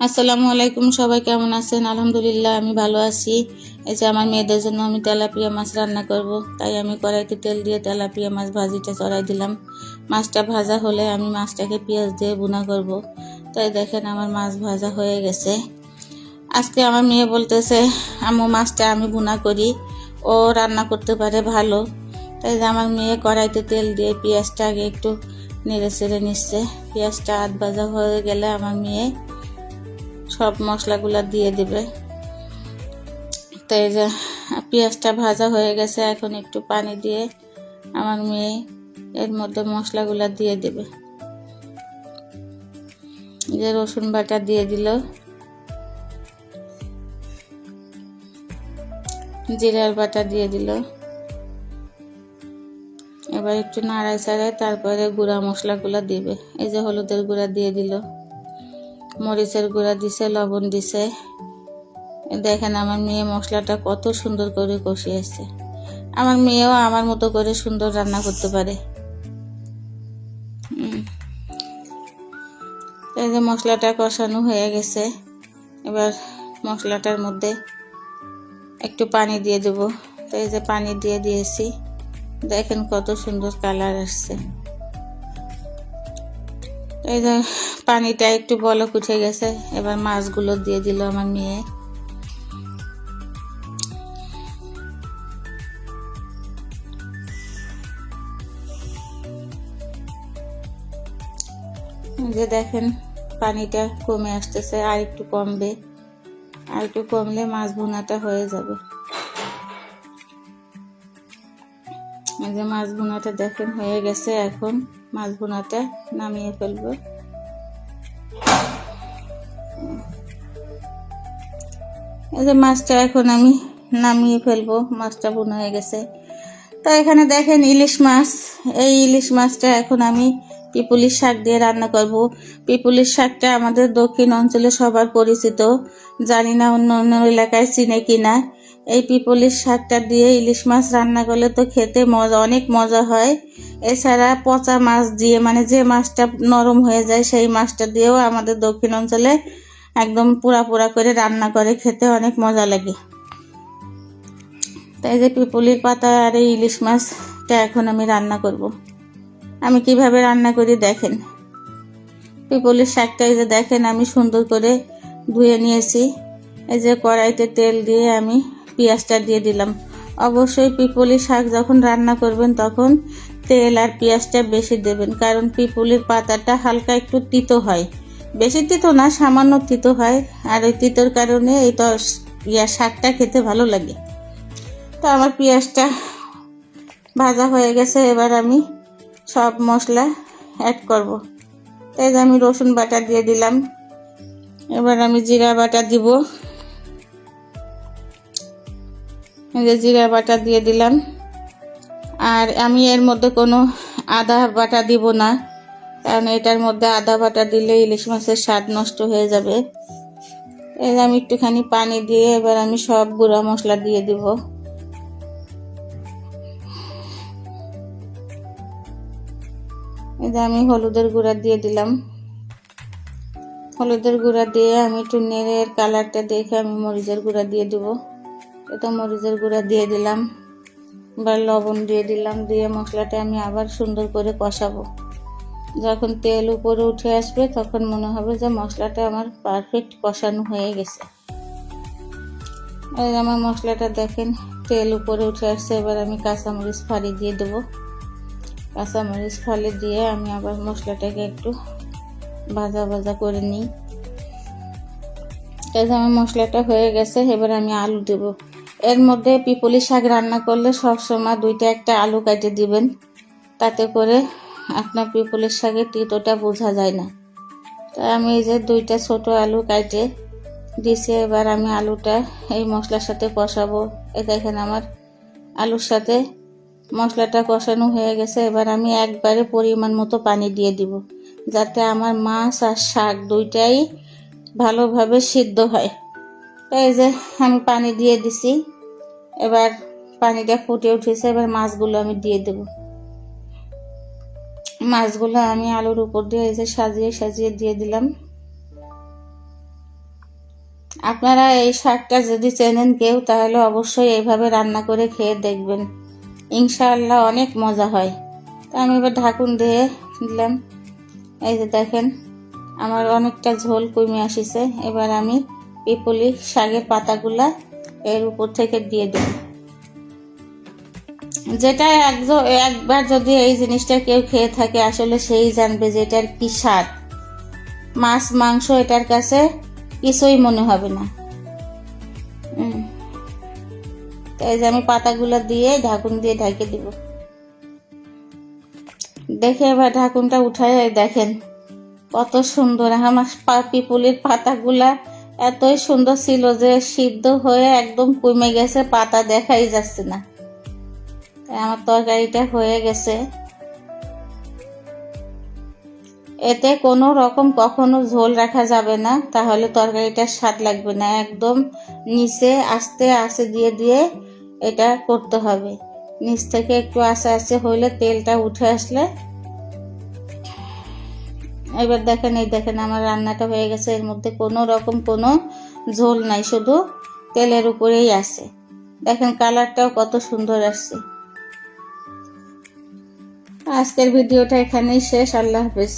আসসালামু আলাইকুম, সবাই কেমন আছেন? আলহামদুলিল্লাহ, আমি ভালো আছি। এই যে আমার মেয়েদের জন্য আমি তেলাপিয়া মাছ রান্না করব। তাই আমি কড়াইতে তেল দিয়ে তেলাপিয়া মাছ ভাজিটা চড়াই দিলাম। মাছটা ভাজা হলে আমি মাছটাকে পেঁয়াজ দিয়ে বুনা করব। তাই দেখেন আমার মাছ ভাজা হয়ে গেছে। আজকে আমার মেয়ে বলতেছে, আম্মু, মাছটা আমি বুনা করি। ও রান্না করতে পারে ভালো। তাই আমার মেয়ে কড়াইতে তেল দিয়ে পেঁয়াজটা আগে একটু নেড়ে চেড়ে নিচ্ছে। পেঁয়াজটা আধ ভাজা হয়ে গেলে আমার মেয়ে সব মশলাগুলো দিয়ে দিবে। তো এই যে পেঁয়াজটা ভাজা হয়ে গেছে, এখন একটু পানি দিয়ে আমার মেয়ে এর মধ্যে মশলাগুলো দিয়ে দেবে। যে রসুন বাটা দিয়ে দিল। জিরার বাটা দিয়ে দিল। এবার একটু নাড়াই চাড়াই তারপরে গুঁড়া মশলাগুলো দিবে। এই যে হলুদের গুঁড়া দিয়ে দিল। মরিচের গুঁড়া দিছে, লবণ দিছে। দেখেন আমার মেয়ে মশলাটা কত সুন্দর করে কষিয়েছে। আমার মেয়েও আমার মতো করে সুন্দর রান্না করতে পারে। এই যে মশলাটা কষানো হয়ে গেছে, এবার মশলাটার মধ্যে একটু পানি দিয়ে দেব। তো এই যে পানি দিয়ে দিয়েছি, দেখেন কত সুন্দর কালার আসছে। এই যে পানিটা একটু বলক উঠে গেছে। এবার মাছগুলো দিয়ে দিল আমার মেয়ে। যে দেখেন, পানিটা কমে আসতেছে, আর একটু কমবে। আর একটু কমলে মাছ ভুনাটা হয়ে যাবে। যে মাছ ভুনাটা দেখেন, হয়ে গেছে এখন। মাছ ভুনাটা নামিয়ে ফেলব। এই যে মাছটা এখন আমি নামিয়ে ফেলব, মাছটা বোনা হয়ে গেছে। তো এখানে দেখেন ইলিশ মাছ। এই ইলিশ মাছটা এখন আমি পিপুলির শাক দিয়ে রান্না করব। পিপুলির শাকটা আমাদের দক্ষিণ অঞ্চলে সবার পরিচিত। জানি না অন্য অন্য এলাকায় চিনে কিনা। এই পিপুলির শাকটা দিয়ে ইলিশ মাছ রান্না করলে তো খেতে মজা, অনেক মজা হয়। এছাড়া পচা মাছ দিয়ে মানে যে মাছটা নরম হয়ে যায়, সেই মাছটা দিয়েও আমাদের দক্ষিণ অঞ্চলে একদম পুরা পুরা করে রান্না করে, খেতে অনেক মজা লাগে। তাই যে পিপুলির পাতা আর এই ইলিশ মাছটা এখন আমি রান্না করব। আমি কীভাবে রান্না করি দেখেন। পিপুলির শাকটা এই যে দেখেন, আমি সুন্দর করে ধুয়ে নিয়েছি। এই যে কড়াইতে তেল দিয়ে আমি পেঁয়াজটা দিয়ে দিলাম। অবশ্যই পিপুলি শাক যখন রান্না করবেন তখন তেল আর পেঁয়াজটা বেশি দেবেন, কারণ পিপুলির পাতাটা হালকা একটু তিতো হয়। বেশি তিতো না, সামান্য তিতো হয়। আর ওই তিতোর কারণে এই তো ইয়া শাকটা খেতে ভালো লাগে। তো আমার পেঁয়াজটা ভাজা হয়ে গেছে, এবার আমি সব মশলা অ্যাড করব। তাই আমি রসুন বাটা দিয়ে দিলাম। এবার আমি জিরা বাটা দিব। যে জিরা বাটা দিয়ে দিলাম। আর আমি এর মধ্যে কোনো আদা বাটা দিব না। কারণ এটার মধ্যে আদা বাটা দিলে ইলিশ মাছের স্বাদ নষ্ট হয়ে যাবে। যে আমি একটুখানি পানি দিয়ে এবার আমি সব গুঁড়া মশলা দিয়ে দিব। যে আমি হলুদের গুঁড়া দিয়ে দিলাম। হলুদের গুঁড়া দিয়ে আমি একটু নেড়ে এর কালারটা দেখে আমি মরিচের গুঁড়া দিয়ে দিব। এটা মরিচের গুঁড়া দিয়ে দিলাম। বা লবণ দিয়ে দিলাম, দিয়ে মশলাটা আমি আবার সুন্দর করে কষাবো। যখন তেল উপরে উঠে আসবে, তখন মনে হবে যে মশলাটা আমার পারফেক্ট কষানো হয়ে গেছে। এই আমার মশলাটা দেখেন, তেল উপরে উঠে আসছে। এবার আমি কাঁচামরিচ ফালি দিয়ে দেবো। কাঁচামরিচ ফালি দিয়ে আমি আবার মশলাটাকে একটু ভাজা ভাজা করে নিই। যে আমার মশলাটা হয়ে গেছে, এবার আমি আলু দেব। এর মধ্যে পিপলি শাক রান্না করলে সব সময় দুইটা একটা আলু কেটে দিবেন। তাতে করে আপনার পিপলের শাকে তিতোটা বোঝা যায় না। তাই আমি এই যে দুইটা ছোট আলু কাটে দিছি, এবার আমি আলুটা এই মশলার সাথে কষাবো। এ দেখেন আমার আলুর সাথে মশলাটা কষানো হয়ে গেছে, এবার আমি একবারে পরিমাণ মতো পানি দিয়ে দিব, যাতে আমার মাছ আর শাক দুইটাই ভালোভাবে সিদ্ধ হয়। তাই এই যে আমি পানি দিয়ে দিছি, এবার পানিটা ফুটে উঠেছে, এবার মাছগুলো আমি দিয়ে দেবো। মাছগুলো আমি আলুর উপর দিয়ে এই যে সাজিয়ে সাজিয়ে দিয়ে দিলাম। আপনারা এই শাকটা যদি চেনেন কেউ, তাহলে অবশ্যই এইভাবে রান্না করে খেয়ে দেখবেন। ইনশাআল্লাহ অনেক মজা হয়। তা আমি এবার ঢাকুন দিয়ে দিলাম। এই যে দেখেন, আমার অনেকটা ঝোল কমে আসিছে। এবার আমি পিপুলি শাকের পাতাগুলা এর উপর থেকে দিয়ে দেব। যেটা একবার যদি এই জিনিসটা কেউ খেয়ে থাকে, আসলে সেই জানবে যে এটার কি স্বাদ। মাছ, মাংস, এটার কাছে কিছুই মনে হবে না। উম। তো যে আমি পাতাগুলো দিয়ে ঢাকুন দিয়ে ঢাকে দিব। দেখে এবার ঢাকুনটা উঠায় দেখেন, কত সুন্দর। আমার পিপুলির পাতাগুলা এতই সুন্দর ছিল যে সিদ্ধ হয়ে একদম কমে গেছে, পাতা দেখাই যাচ্ছে না। তাই আমার তরকারিটা হয়ে গেছে। এতে কোনো রকম কখনো ঝোল রাখা যাবে না, তাহলে তরকারিটা স্বাদ লাগবে না। একদম নিচে আস্তে আস্তে দিয়ে দিয়ে এটা করতে হবে। নিচ থেকে একটু আস্তে আস্তে হইলে তেলটা উঠে আসলে। এবার দেখেন, এই দেখেন আমার রান্নাটা হয়ে গেছে। এর মধ্যে কোনো রকম কোনো ঝোল নাই, শুধু তেলের উপরেই আছে। দেখেন কালারটাও কত সুন্দর আসছে। আজকের ভিডিওটা এখানেই শেষ আল্লাহ হাফেজ।